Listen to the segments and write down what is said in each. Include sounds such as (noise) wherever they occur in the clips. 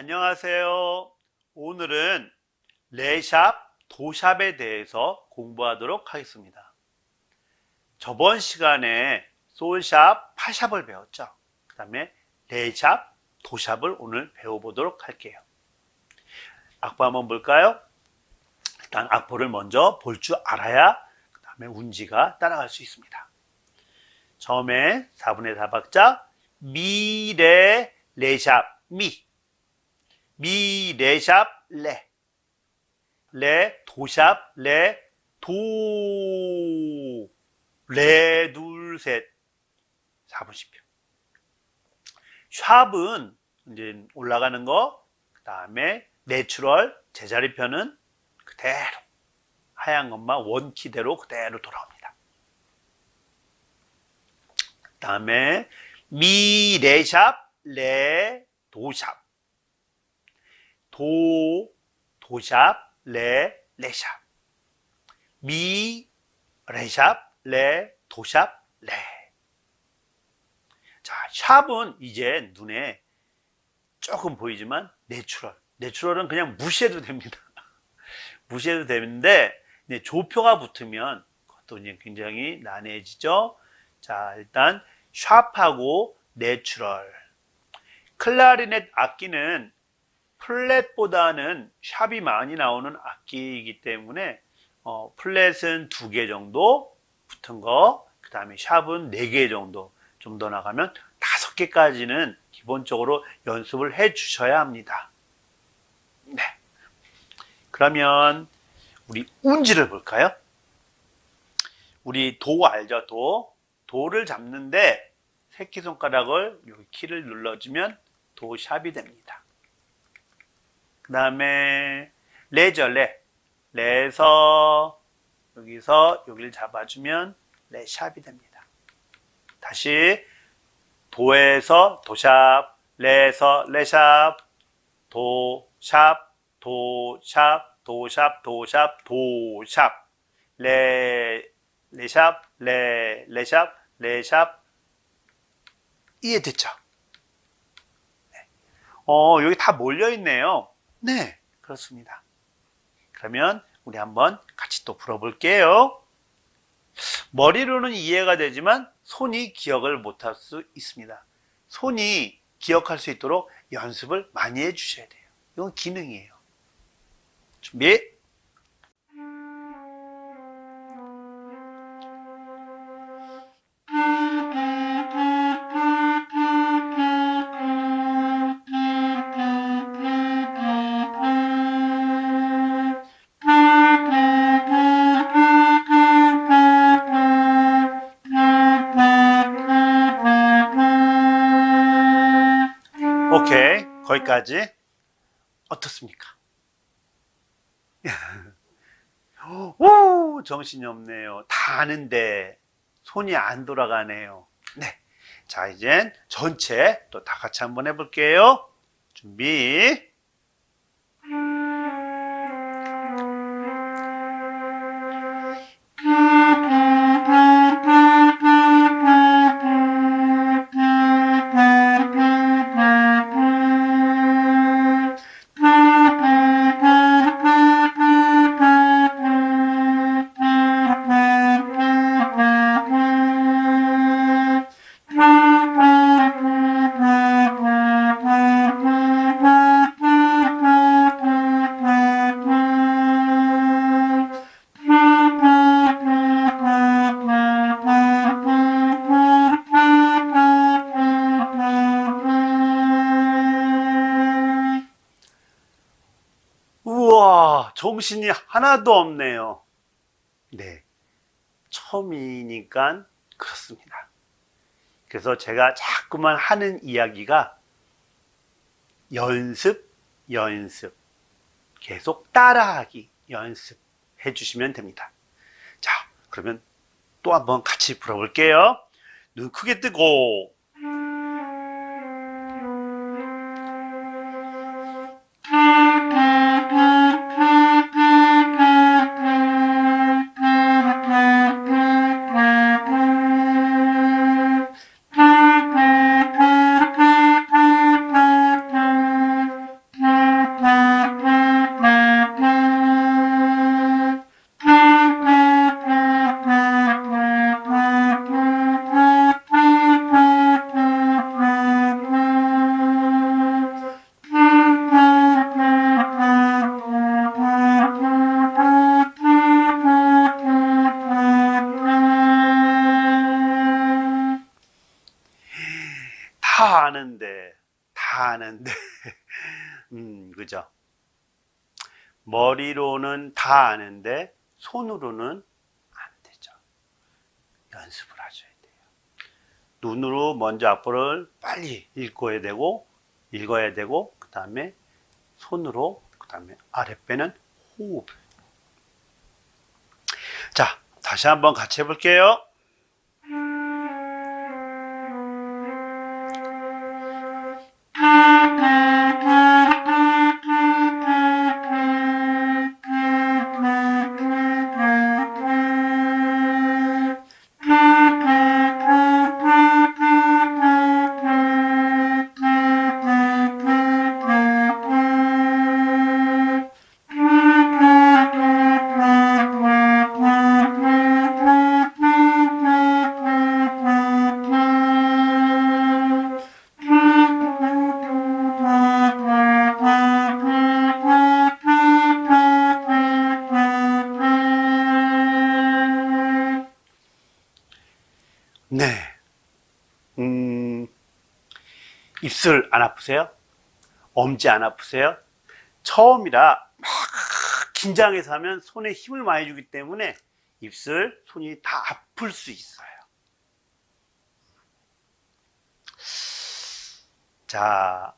안녕하세요. 오늘은 레샵, 도샵에 대해서 공부하도록 하겠습니다. 저번 시간에 솔샵, 파샵을 배웠죠. 그 다음에 레샵, 도샵을 오늘 배워보도록 할게요. 악보 한번 볼까요? 일단 악보를 먼저 볼 줄 알아야 그 다음에 운지가 따라갈 수 있습니다. 처음에 4분의 4박자 미 레 레샵 미 미 레 샵 레. 레 도 샵 레 도. 레 둘 셋. 4분 10표. 샵은 이제 올라가는 거. 그 다음에 내추럴 제자리표는 그대로 하얀 것만 원키대로 그대로 돌아옵니다. 그 다음에 미 레 샵 레 도 샵. 도, 도샵, 레, 레샵. 미, 레샵, 레, 도샵, 레. 자, 샵은 이제 눈에 조금 보이지만 내추럴. 내추럴은 그냥 무시해도 됩니다. (laughs) 무시해도 되는데 조표가 붙으면 그것도 이제 굉장히 난해해지죠. 자, 일단 샵하고 내추럴. 클라리넷 악기는 플랫보다는 샵이 많이 나오는 악기이기 때문에 어, 플랫은 두 개 정도 붙은 거, 그 다음에 샵은 네 개 정도 좀 더 나가면 다섯 개까지는 기본적으로 연습을 해 주셔야 합니다. 네. 그러면 우리 운지를 볼까요? 우리 도 알죠? 도. 도를 잡는데 새끼손가락을 여기 키를 눌러주면 도샵이 됩니다. 그 다음에 레죠 레 레에서 여기서 여기를 잡아주면 레샵이 됩니다. 다시 도에서 도샵 레에서 레샵 도샵 도샵 도샵 도샵 도샵 레 레샵 레 레샵 레샵 이해됐죠? 네. 어 여기 다 몰려 있네요. 네, 그렇습니다. 그러면 우리 한번 같이 또 불어볼게요. 머리로는 이해가 되지만 손이 기억을 못할 수 있습니다. 손이 기억할 수 있도록 연습을 많이 해주셔야 돼요. 이건 기능이에요. 준비. 거기까지. 어떻습니까? (laughs) 오, 정신이 없네요. 다 아는데 손이 안 돌아가네요. 네. 자, 이젠 전체 또 다 같이 한번 해볼게요. 준비. 우와, 정신이 하나도 없네요. 네. 처음이니까 그렇습니다. 그래서 제가 자꾸만 하는 이야기가 연습, 연습. 계속 따라하기, 연습 해 주시면 됩니다. 자, 그러면 또 한번 같이 불어볼게요. 눈 크게 뜨고, 다 아는데, 손으로는 안 되죠. 연습을 하셔야 돼요. 눈으로 먼저 앞으로를 빨리 읽어야 되고, 읽어야 되고, 그 다음에 손으로, 그 다음에 아랫배는 호흡. 자, 다시 한번 같이 해볼게요. 입술 안 아프세요? 엄지 안 아프세요? 처음이라 막 긴장해서 하면 손에 힘을 많이 주기 때문에 입술, 손이 다 아플 수 있어요. 자,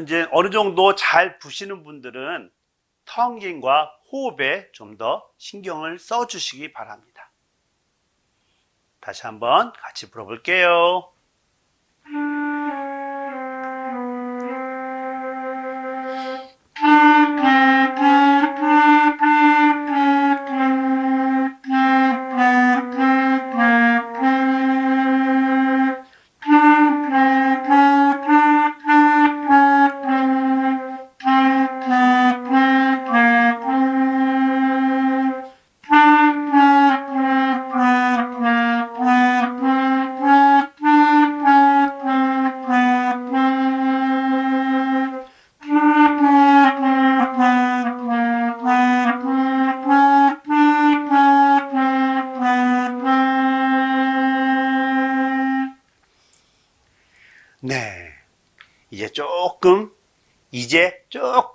이제 어느 정도 잘 부시는 분들은 텅깅과 호흡에 좀 더 신경을 써 주시기 바랍니다. 다시 한번 같이 불어볼게요.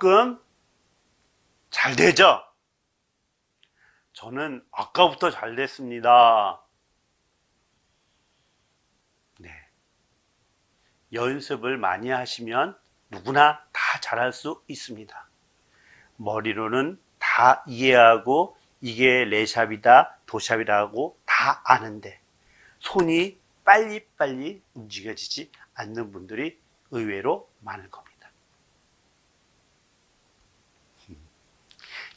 조금 잘 되죠? 저는 아까부터 잘 됐습니다. 네. 연습을 많이 하시면 누구나 다 잘할 수 있습니다. 머리로는 다 이해하고 이게 레샵이다, 도샵이라고 다 아는데 손이 빨리빨리 움직여지지 않는 분들이 의외로 많을 겁니다.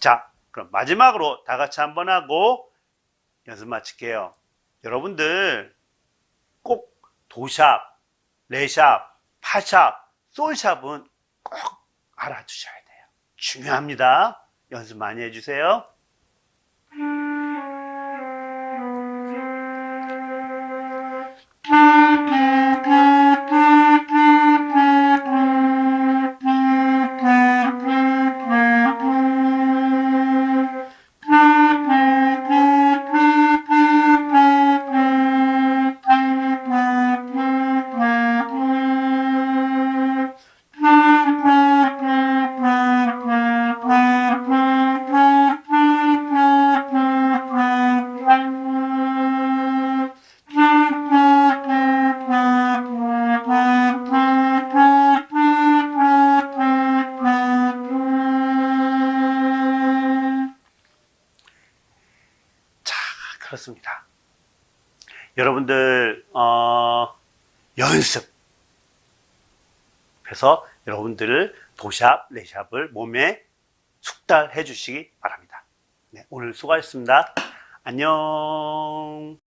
자, 그럼 마지막으로 다 같이 한번 하고 연습 마칠게요. 여러분들 꼭 도샵, 레샵, 파샵, 솔샵은 꼭 알아두셔야 돼요. 중요합니다. 연습 많이 해주세요. 여러분들 어, 연습. 그래서 여러분들을 도샵, 레샵을 몸에 숙달해 주시기 바랍니다. 네, 오늘 수고하셨습니다. 안녕.